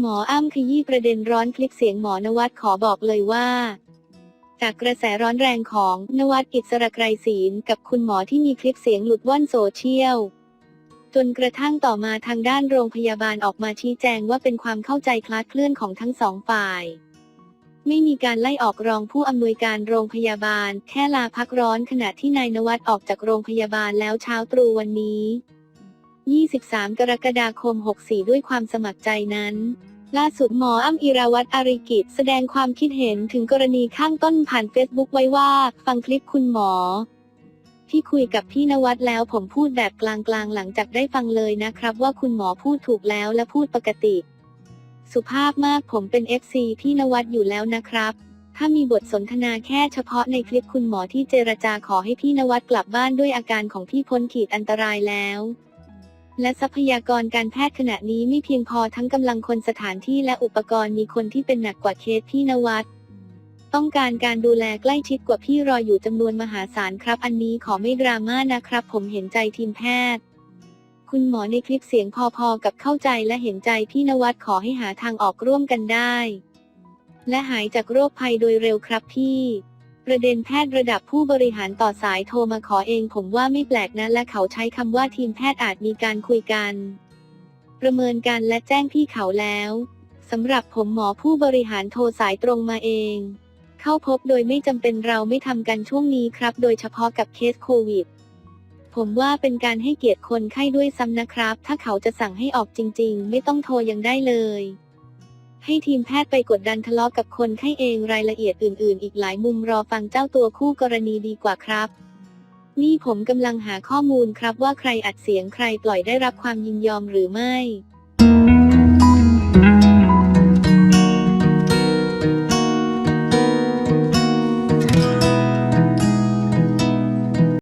หมออ้ำขยี้ประเด็นร้อนคลิปเสียงหมอนวัดขอบอกเลยว่า จากกระแสร้อนแรงของนวัดอิสระไกรศีลกับคุณหมอที่มีคลิปเสียงหลุดว่อนโซเชียล จนกระทั่งต่อมาทางด้านโรงพยาบาลออกมาชี้แจงว่าเป็นความเข้าใจคลาดเคลื่อนของทั้งสองฝ่าย ไม่มีการไล่ออกรองผู้อำนวยการโรงพยาบาล แค่ลาพักร้อนขณะที่นายนวัดออกจากโรงพยาบาลแล้วเช้าตรู่วันนี้ 23 กรกฎาคม 64 ด้วยความสมัครใจนั้น ล่าสุดหมออ้ำอิราวัตรอาริกิจแสดงความคิดเห็นถึงกรณีข้างต้นผ่านเฟซบุ๊กไว้ว่า ฟังคลิปคุณหมอ ที่คุยกับพี่นวัดแล้วผมพูดแบบกลางๆ หลังจากได้ฟังเลยนะครับ ว่าคุณหมอพูดถูกแล้วและพูดปกติ สุภาพมากผมเป็น FC พี่นวัดอยู่แล้วนะครับถ้ามีบทสนทนาแค่เฉพาะในคลิปคุณหมอที่เจรจาขอให้พี่นวัดกลับบ้านด้วยอาการของพี่พ้นขีดอันตรายแล้ว และทรัพยากรการแพทย์ขณะนี้ไม่เพียงพอทั้งกำลังคนสถานที่และอุปกรณ์มีคนที่เป็นหนักกว่าเคสพี่นวัด ต้องการการดูแลใกล้ชิดกว่าพี่รออยู่จำนวนมหาศาลครับ อันนี้ขอไม่ดราม่านะครับ ผมเห็นใจทีมแพทย์ คุณหมอในคลิปเสียงพอๆกับเข้าใจและเห็นใจพี่นวัดขอให้หาทางออกร่วมกันได้ และหายจากโรคภัยโดยเร็วครับพี่ ประเด็นแพทย์ระดับผู้บริหารต่อสายโทรมาขอเองผมว่าไม่แปลกนะ และเขาใช้คำว่าทีมแพทย์อาจมีการคุยกัน ประเมินกันและแจ้งพี่เขาแล้วสำหรับผมหมอผู้บริหารโทรสายตรงมาเอง เข้าพบโดยไม่จำเป็นเราไม่ทำกันช่วงนี้ครับ โดยเฉพาะกับเคสโควิด ผมว่าเป็นการให้เกียรติคนไข้ด้วยซ้ำนะครับ ถ้าเขาจะสั่งให้ออกจริง ๆ ไม่ต้องโทรยังได้เลย ให้ทีมแพทย์ไปกดดันทะเลาะกับคนไข้เองรายละเอียดอื่น ๆ อีกหลายมุมรอฟังเจ้าตัวคู่กรณีดีกว่าครับ นี่ผมกำลังหาข้อมูลครับว่าใครอัดเสียงใครปล่อยได้รับความยินยอมหรือไม่